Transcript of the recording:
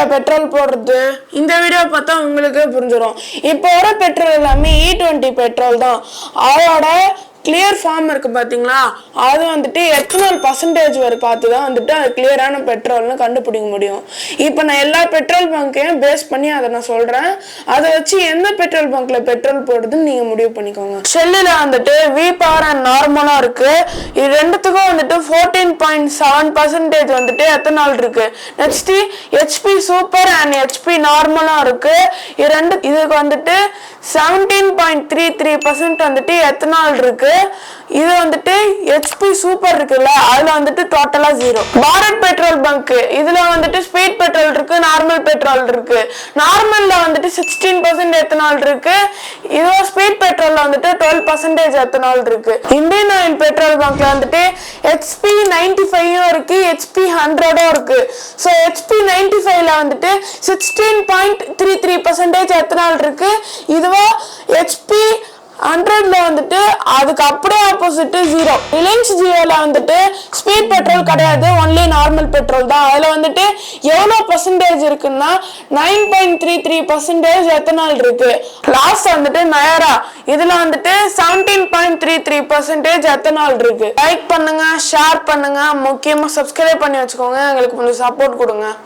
பங்க்ல petrol போடுறது இந்த video பார்த்தா உங்களுக்கு புரிஞ்சிடும் இப்போ வர பெட்ரோல் எல்லாமே இ டுவெண்ட்டி பெட்ரோல் தான். அதோட கிளியர் ஃபார்ம் இருக்கு பாத்தீங்களா? அது வந்துட்டு எத்தனால் பர்சன்டேஜ் வரை பார்த்து தான் வந்துட்டு அது கிளியரான பெட்ரோல்னு கண்டுபிடிக்க முடியும். இப்போ நான் எல்லா பெட்ரோல் பங்க்கையும் பேஸ் பண்ணி அதை நான் சொல்றேன். அதை வச்சு எந்த பெட்ரோல் பங்க்ல பெட்ரோல் போடுறதுன்னு நீங்க முடிவு பண்ணிக்கோங்க. ஷெல்லில் வந்துட்டு வி பவர் அண்ட் நார்மலா இருக்கு. இது ரெண்டுத்துக்கும் வந்துட்டு ஃபோர்டீன் பாயிண்ட் செவன் பர்சன்டேஜ் வந்துட்டு எத்தனால் இருக்கு. Next HP super and HP நார்மலா இருக்கு. இது ரெண்டு இதுக்கு வந்துட்டு seventeen point three three percent வந்துட்டு எத்தனால் இருக்கு. இது வந்துட்டு ஹெச்பி சூப்பர் இருக்குல்ல அதுல வந்துட்டு டோட்டலா ஜீரோ பாரத் பெட்ரோல் பங்க் இதுல வந்துட்டு ஸ்பீட் பெட்ரோல் இருக்கு நார்மல் பெட்ரோல் இருக்கு. நார்மல்ல வந்துட்டு சிக்ஸ்டீன் பர்சன்ட் எத்தனால் இருக்கு. இதுவோ ஸ்பீட் பெட்ரோல்ல வந்துட்டு டுவெல் பர்சன்டேஜ் எத்தனால் இருக்கு. இந்தியன் ஆயில் பெட்ரோல் பங்க்ல வந்துட்டு ஹெச்பி நைன்டி ஃபைவும் இருக்கு ஹெச்பி ஹண்ட்ரடும் இருக்கு. ஸோ ஹெச்பி நைன்டி ஃபைவ்ல வந்துட்டு sixteen point three three percentage ethanol இருக்கு. இதுவோ ஹண்ட்ரட்ல வந்துட்டு அதுக்கு அப்படியே ஆப்போசிட் ஜீரோ ரிலையன்ஸ் ஜியோல வந்துட்டு ஸ்பீட் பெட்ரோல் கிடையாது ஒன்லி நார்மல் பெட்ரோல் தான். அதுல வந்துட்டு எவ்வளோ பர்சன்டேஜ் இருக்குன்னா nine point three three percentage ethanol இருக்கு. லாஸ்ட் வந்துட்டு நயரா இதுல வந்துட்டு seventeen point three three percentage ethanol இருக்கு. லைக் பண்ணுங்க ஷேர் பண்ணுங்க. முக்கியமா சப்ஸ்கிரைப் பண்ணி வச்சுக்கோங்க. எங்களுக்கு கொஞ்சம் சப்போர்ட் கொடுங்க.